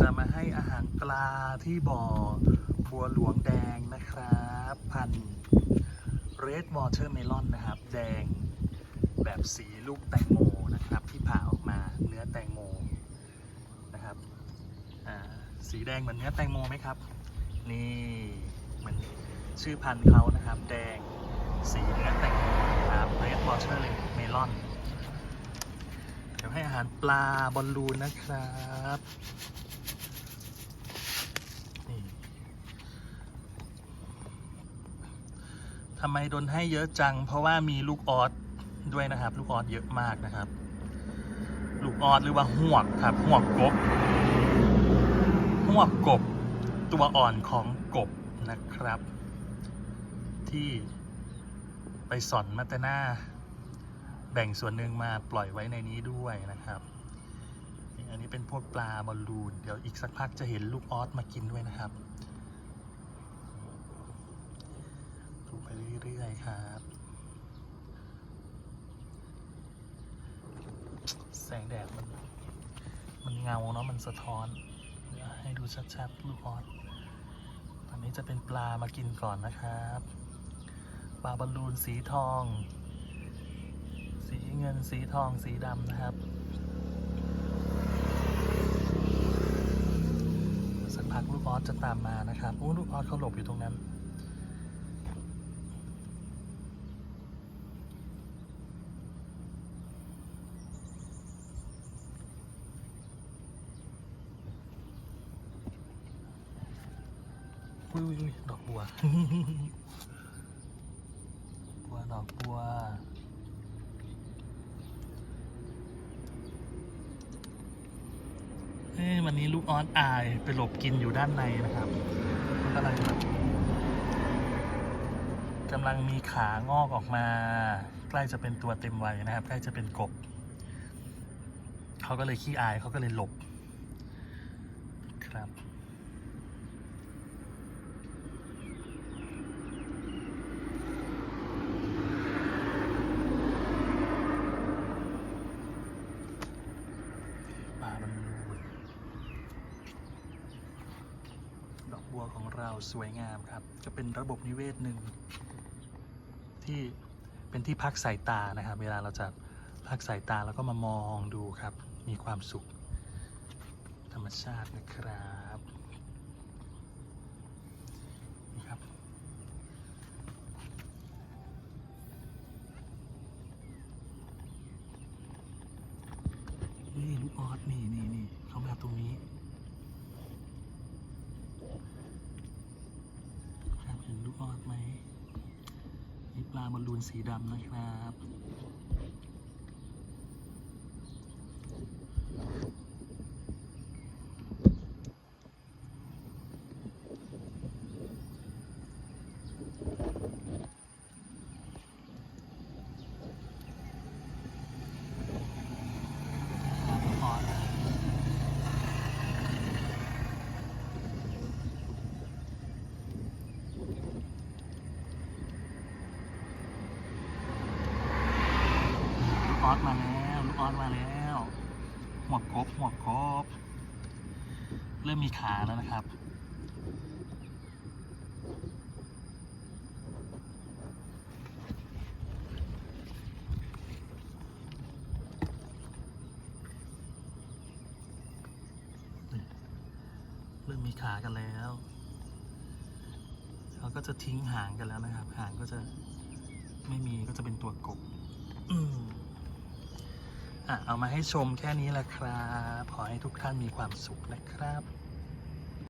จะมาให้อาหารปลาที่บ่อบัวหลวงแดงนะครับ พันธุ์ Red Watermelon นะครับ แดงแบบสีลูกแตงโมนะครับ ที่ผ่าออกมาเนื้อแตงโมนะครับสีแดงเหมือนเนื้อแตงโมไหมครับ นี่เหมือนชื่อพันธุ์เขานะครับ แดงสีเนื้อแตงโมนะครับ Red Watermelon เดี๋ยวให้อาหารปลาบอลลูนนะครับ ทำไมโดนให้เยอะจัง เพราะว่ามีลูกออสด้วยนะครับ ลูกออสเยอะมากนะครับ ลูกออสหรือว่าหวกครับหวกกบหวกกบ ตัวอ่อนของกบนะครับ ที่ไปสอนมาตนาแบ่งส่วนหนึ่งมาปล่อยไว้ในนี้ด้วยนะครับอันนี้เป็นพวกปลาบอลลูน เดี๋ยวอีกสักพักจะเห็นลูกออสมากินด้วยนะครับดูไป ครับ แสงแดดมัน มันเงาเนาะมันสะท้อน เดี๋ยวให้ดูชัดๆลูกออสตอนนี้จะเป็นปลามากินก่อนนะครับ ปลาบอลลูนสีทอง สีเงินสีทองสีดำนะครับสักพักลูกออสจะตามมานะครับโอ้ลูกออสเขาหลบอยู่ตรงนั้น อุ้ยอุ้ยดอกบัว บัวดอกบัวเอ้วันนี้ลูกออสอายไปหลบกินอยู่ด้านในนะครับมันกำลังแบบกำลังมีขางอกออกมา ใกล้จะเป็นตัวเต็มวัยนะครับ ใกล้จะเป็นกบ เขาก็เลยขี้อายเขาก็เลยหลบครับ ปลาบอลลูนดอก บัวของเราสวยงามครับจะเป็นระบบนิเวศหนึ่งที่เป็นที่พักสายตานะครับ เวลาเราจะพักสายตาแล้วก็มามองดูครับ มีความสุข ธรรมชาตินะครับนี่ครับ นี่ลูกออสนี่นี่นี่เขามาตรงนี้ครับเห็นลูกออสไหมนี่ ปลาบอลลูนสีดำนะครับครับลูกออสลูก ออสมาแล้วลูกออสมาแล้วหัวกบหัวกบเริ่มมีขาแล้วนะครับ เริ่มมีขากันแล้วเขาก็จะทิ้งหางกันแล้วนะครับ หางก็จะไม่มีก็จะเป็นตัวกบ อะเอามาให้ชมแค่นี้แหละครับ ขอให้ทุกท่านมีความสุขนะครับ